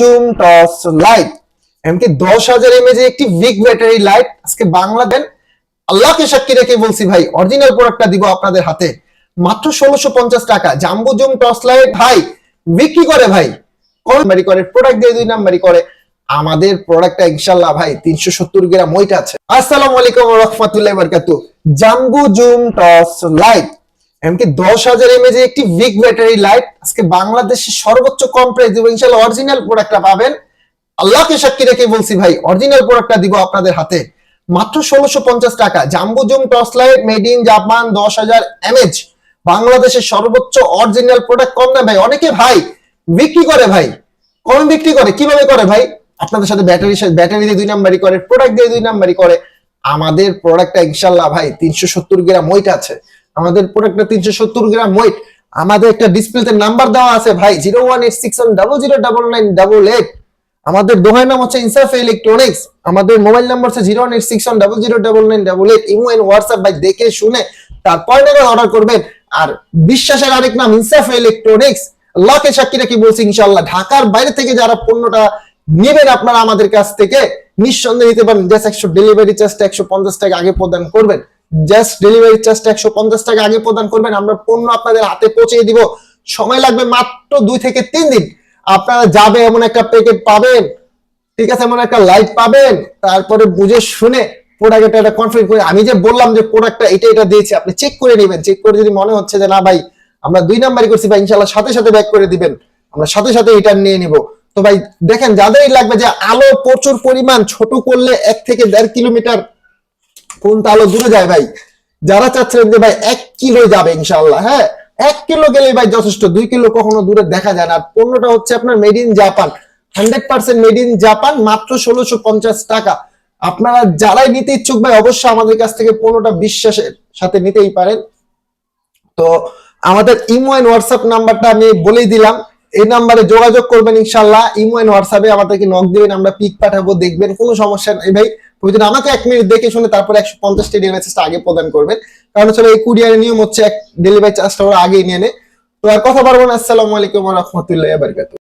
Zoom toss light. দশ হাজার একটি ব্যাটারি লাইট আজকে বাংলা দেন। আল্লাহকে সাক্ষী রেখে বলছি ভাই অরিজিনাল প্রোডাক্টটা দিব আপনাদের হাতে। মাত্র পঞ্চাশ টাকা। জুম টস লাইট, ভাই, বিক্রি করে ভাই। করে প্রোডাক্ট দিয়ে দুই নাম্বারি করে। আমাদের প্রোডাক্টটা ইনশাল্লাহ ভাই, তিনশো সত্তর গ্রাম ওইটা আছে। আসসালামু আলাইকুম রহমতুল্লাহ বারকাতু জাম্বু জুম টস লাইট। এমনকি দশ হাজার এমএজ একটি বিগ ব্যাটারি লাইট আজকে বাংলাদেশের সর্বোচ্চ কম প্রাইস দিব। ইনশাল্লাহ অরিজিনাল প্রোডাক্টটা পাবেন। আল্লাহকে সাক্ষী রেখে বলছি ভাই অরিজিনাল প্রোডাক্টটা দিব আপনাদের হাতে। মাত্র ষোলোশো পঞ্চাশ টাকা। Jumbo zoom torch light made in Japan দশ হাজার এমএজ বাংলাদেশের সর্বোচ্চ অরিজিনাল প্রোডাক্ট কম না ভাই? অনেকে ভাই, বিক্রি করে ভাই। কম বিক্রি করে। কীভাবে করে ভাই? আপনাদের সাথে ব্যাটারি ব্যাটারি দিয়ে দুই নাম্বারই করে প্রোডাক্ট দিয়ে দুই নাম্বারই করে। আমাদের প্রোডাক্টটা ইনশাল্লাহ ভাই, তিনশো সত্তর গ্রাম ওয়েট আছে। আমাদের প্রোডাক্টটা তিনশো সত্তর গ্রাম ওয়েট আমাদের একটা ডিসপ্লেতে নাম্বার দেওয়া আছে ভাই zero one eight six one double zero double nine double eight আমাদের দোকান নাম হচ্ছে ইনসাফ ইলেকট্রনিক্স আমাদের মোবাইল নাম্বার হচ্ছে zero one eight six one double zero double nine double eight imo and WhatsApp ভাই, দেখে শুনে তারপর টাকা অর্ডার করবেন। আর বিশ্বাসের আরেক নাম ইনসাফ ইলেকট্রনিক্স লকে সাক্ষী রেখে বলছি ইনশাল্লাহ ঢাকার বাইরে থেকে যারা পণ্যটা নেবেন আপনারা আমাদের কাছ থেকে, নিঃসন্দেহে নিতে পারেন। জাস্ট একশো ডেলিভারি চার্জটা একশো পঞ্চাশ টাকা আগে প্রদান করবেন। জাস্ট ডেলিভারি চার্জটা একশো পঞ্চাশ টাকা আগে প্রদান করবেন। আমরা পণ্য আপনাদের হাতে পৌঁছে দিব। সময় লাগবে মাত্র দুই থেকে তিন দিন। আপনারা যাবে এমন একটা প্যাকেট পাবেন, ঠিক আছে, এমন একটা লাইট পাবেন, তারপরে বুঝে শুনে প্রোডাক্ট এটা কনফিগ করে, আমি যে বললাম যে প্রোডাক্টটা এটা এটা দিয়েছি, আপনি চেক করে নেবেন। চেক করে যদি মনে হচ্ছে যে না ভাই, আমরা দুই নাম্বারই করছি, ভাই ইনশাল্লাহ সাথে সাথে ব্যাক করে দিবেন। আমরা সাথে সাথে এটা নিয়ে নিব। তো ভাই, দেখেন, যাদেরই লাগবে যে আলো প্রচুর পরিমাণ, ছোট করলে এক থেকে দেড় কিলোমিটার পর্যন্ত আলো দূরে যায় ভাই? যারা চাচ্ছিলেন যে ভাই এক কিলো যাবে ইনশাল্লাহ হ্যাঁ? এক কিলো গেলেই ভাই যথেষ্ট, দুই কিলো কখনো দূরে দেখা যায় না। পণ্যটা হচ্ছে আপনার made in Japan hundred percent made in Japan মাত্র ষোলোশো পঞ্চাশ টাকা। আপনারা যারাই নিতে ইচ্ছুক ভাই, অবশ্যই আমাদের কাছ থেকে পণ্যটা বিশ্বাসের সাথে নিতেই পারেন। তো আমাদের ইমো এন্ড হোয়াটসঅ্যাপ নাম্বারটা আমি বলেই দিলাম। এই নাম্বারে যোগাযোগ করবেন ইনশাল্লাহ ইমো এন্ড হোয়াটসঅ্যাপে আমাদেরকে নক দিবেন, আমরা পিক পাঠাবো, দেখবেন, কোনো সমস্যা নেই ভাই। প্রয়োজন আমাকে এক মিনিট দেখে শুনে তারপরে একশো পঞ্চাশটি ডেলিভারি চার্জটা আগে প্রদান করবেন। কারণ হচ্ছে এই কুরিয়ারের নিয়ম হচ্ছে এক ডেলিভারি চার্জটা ওরা আগেই নিয়ে নেয় তো আর কথা পারব না। আসসালামু আলাইকুম রহমতুল্লাহ বারকাত